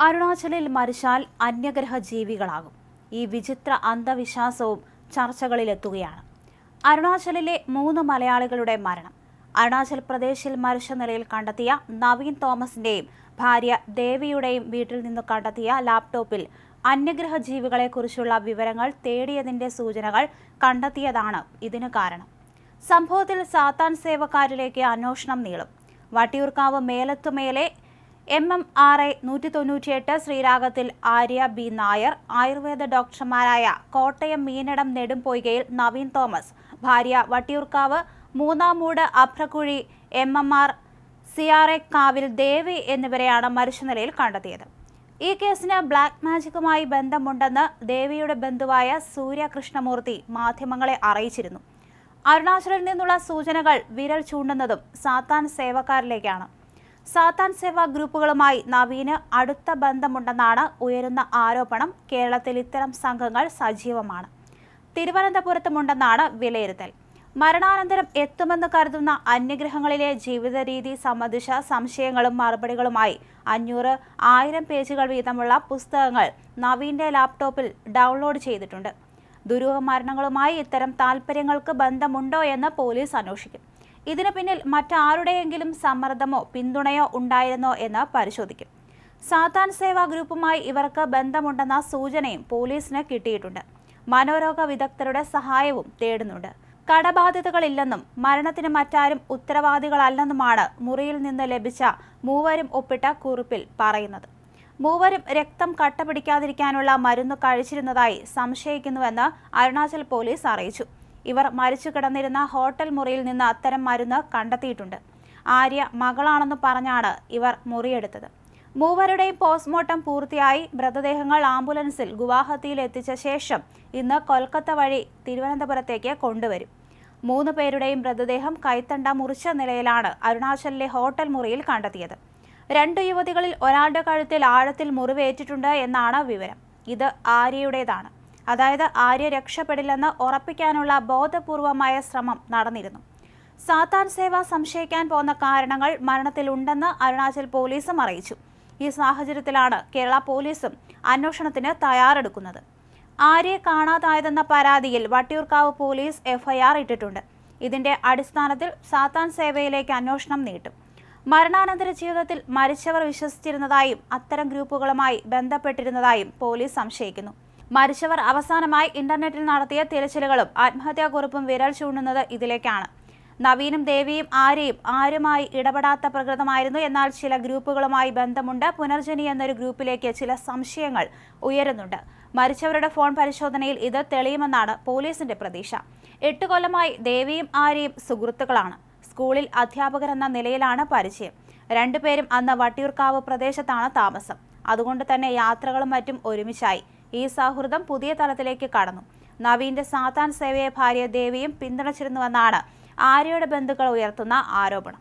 അരുണാചലിൽ മരിച്ചാൽ അന്യഗ്രഹ ജീവികളാകും ഈ വിചിത്ര അന്ധവിശ്വാസവും ചർച്ചകളിലെത്തുകയാണ്. അരുണാചലിലെ മൂന്ന് മലയാളികളുടെ മരണം. അരുണാചൽ പ്രദേശിൽ മരിച്ച നിലയിൽ കണ്ടെത്തിയ നവീൻ തോമസിന്റെയും ഭാര്യ ദേവിയുടെയും വീട്ടിൽ നിന്ന് കണ്ടെത്തിയ ലാപ്ടോപ്പിൽ അന്യഗ്രഹ ജീവികളെക്കുറിച്ചുള്ള വിവരങ്ങൾ തേടിയതിന്റെ സൂചനകൾ കണ്ടെത്തിയതാണ് ഇതിന് കാരണം. സംഭവത്തിൽ സാത്താൻ സേവക്കാരിലേക്ക് അന്വേഷണം നീളും. Vattiyoorkavu Melathumele M M R I നൂറ്റി തൊണ്ണൂറ്റിയെട്ട് ശ്രീരാഗത്തിൽ ആര്യ ബി നായർ ആയുർവേദ ഡോക്ടർമാരായ കോട്ടയം മീനടം നെടുംപൊയ്കയിൽ നവീൻ തോമസ് ഭാര്യ Vattiyoorkavu Moonnamoodu Abhrakkuzhi M M R C R A കാവിൽ ദേവി എന്നിവരെയാണ് മരിച്ച നിലയിൽ കണ്ടെത്തിയത്. ഈ കേസിന് ബ്ലാക്ക് മാജിക്കുമായി ബന്ധമുണ്ടെന്ന് ദേവിയുടെ ബന്ധുവായ സൂര്യകൃഷ്ണമൂർത്തി മാധ്യമങ്ങളെ അറിയിച്ചിരുന്നു. അരുണാചലിൽ നിന്നുള്ള സൂചനകൾ വിരൽ ചൂണ്ടുന്നതും സാത്താൻ സേവക്കാരിലേക്കാണ്. സാത്താൻ സേവാ ഗ്രൂപ്പുകളുമായി നവീന് അടുത്ത ബന്ധമുണ്ടെന്നാണ് ഉയരുന്ന ആരോപണം. കേരളത്തിൽ ഇത്തരം സംഘങ്ങൾ സജീവമാണ്. തിരുവനന്തപുരത്തുമുണ്ടെന്നാണ് വിലയിരുത്തൽ. മരണാനന്തരം എത്തുമെന്ന് കരുതുന്ന അന്യഗ്രഹങ്ങളിലെ ജീവിത രീതി സംബന്ധിച്ച സംശയങ്ങളും മറുപടികളുമായി അഞ്ഞൂറ് ആയിരം പേജുകൾ വീതമുള്ള പുസ്തകങ്ങൾ നവീന്റെ ലാപ്ടോപ്പിൽ ഡൗൺലോഡ് ചെയ്തിട്ടുണ്ട്. ദുരൂഹ മരണങ്ങളുമായി ഇത്തരം താൽപ്പര്യങ്ങൾക്ക് ബന്ധമുണ്ടോ എന്ന് പോലീസ് അന്വേഷിക്കും. ഇതിനു പിന്നിൽ മറ്റാരുടെയെങ്കിലും സമ്മർദ്ദമോ പിന്തുണയോ ഉണ്ടായിരുന്നോ എന്ന് പരിശോധിക്കും. സാത്താൻ സേവാ ഗ്രൂപ്പുമായി ഇവർക്ക് ബന്ധമുണ്ടെന്ന സൂചനയും പോലീസിന് കിട്ടിയിട്ടുണ്ട്. മനോരോഗ വിദഗ്ധരുടെ സഹായവും തേടുന്നുണ്ട്. കടബാധ്യതകളില്ലെന്നും മരണത്തിന് മറ്റാരും ഉത്തരവാദികളല്ലെന്നുമാണ് മുറിയിൽ നിന്ന് ലഭിച്ച മൂവരും ഒപ്പിട്ട കുറിപ്പിൽ പറയുന്നത്. മൂവരും രക്തം കട്ട പിടിക്കാതിരിക്കാനുള്ള മരുന്ന് കഴിച്ചിരുന്നതായി സംശയിക്കുന്നുവെന്ന് അരുണാചൽ പോലീസ് അറിയിച്ചു. ഇവർ മരിച്ചു കിടന്നിരുന്ന ഹോട്ടൽ മുറിയിൽ നിന്ന് അത്തരം മരുന്ന് കണ്ടെത്തിയിട്ടുണ്ട്. ആര്യ മകളാണെന്ന് പറഞ്ഞാണ് ഇവർ മുറിയെടുത്തത്. മൂവരുടെയും പോസ്റ്റ്മോർട്ടം പൂർത്തിയായി മൃതദേഹങ്ങൾ ആംബുലൻസിൽ ഗുവാഹത്തിയിൽ എത്തിച്ച ശേഷം ഇന്ന് കൊൽക്കത്ത വഴി തിരുവനന്തപുരത്തേക്ക് കൊണ്ടുവരും. മൂന്ന് പേരുടെയും മൃതദേഹം കൈത്തണ്ട മുറിച്ച നിലയിലാണ് അരുണാചലിലെ ഹോട്ടൽ മുറിയിൽ കണ്ടെത്തിയത്. രണ്ട് യുവതികളിൽ ഒരാളുടെ കഴുത്തിൽ ആഴത്തിൽ മുറിവേറ്റിട്ടുണ്ട് എന്നാണ് വിവരം. ഇത് ആര്യയുടേതാണ്. അതായത് ആര്യ രക്ഷപ്പെടില്ലെന്ന് ഉറപ്പിക്കാനുള്ള ബോധപൂർവമായ ശ്രമം നടന്നിരുന്നു. സാത്താൻ സേവ സംശയിക്കാൻ പോകുന്ന കാരണങ്ങൾ മരണത്തിലുണ്ടെന്ന് അരുണാചൽ പോലീസും അറിയിച്ചു. ഈ സാഹചര്യത്തിലാണ് കേരള പോലീസും അന്വേഷണത്തിന് തയ്യാറെടുക്കുന്നത്. ആര്യെ കാണാതായതെന്ന പരാതിയിൽ വട്ടിയൂർക്കാവ് പോലീസ് എഫ്ഐആർ ഇട്ടിട്ടുണ്ട്. ഇതിന്റെ അടിസ്ഥാനത്തിൽ സാത്താൻ സേവയിലേക്ക് അന്വേഷണം നീട്ടും. മരണാനന്തര ജീവിതത്തിൽ മരിച്ചവർ വിശ്വസിച്ചിരുന്നതായും അത്തരം ഗ്രൂപ്പുകളുമായി ബന്ധപ്പെട്ടിരുന്നതായും പോലീസ് സംശയിക്കുന്നു. മരിച്ചവർ അവസാനമായി ഇന്റർനെറ്റിൽ നടത്തിയ തിരച്ചിലുകളും ആത്മഹത്യാക്കുറിപ്പും വിരൽ ചൂണ്ടുന്നത് ഇതിലേക്കാണ്. നവീനും ദേവിയും ആരെയും ആരുമായി ഇടപെടാത്ത പ്രകൃതമായിരുന്നു. എന്നാൽ ചില ഗ്രൂപ്പുകളുമായി ബന്ധമുണ്ട്. പുനർജനി എന്നൊരു ഗ്രൂപ്പിലേക്ക് ചില സംശയങ്ങൾ ഉയരുന്നുണ്ട്. മരിച്ചവരുടെ ഫോൺ പരിശോധനയിൽ ഇത് തെളിയുമെന്നാണ് പോലീസിന്റെ പ്രതീക്ഷ. എട്ട് കൊല്ലമായി ദേവിയും ആരെയും സുഹൃത്തുക്കളാണ്. സ്കൂളിൽ അധ്യാപകരെന്ന നിലയിലാണ് പരിചയം. രണ്ടുപേരും അന്ന് വട്ടിയൂർക്കാവ് പ്രദേശത്താണ് താമസം. അതുകൊണ്ട് തന്നെ യാത്രകളും മറ്റും ഒരുമിച്ചായി. ഈ സൗഹൃദം പുതിയ തലത്തിലേക്ക് കടന്നു. നവീന്റെ സാത്താൻ സേവയെ ഭാര്യ ദേവിയും പിന്തുണച്ചിരുന്നുവെന്നാണ് ആര്യയുടെ ബന്ധുക്കൾ ഉയർത്തുന്ന ആരോപണം.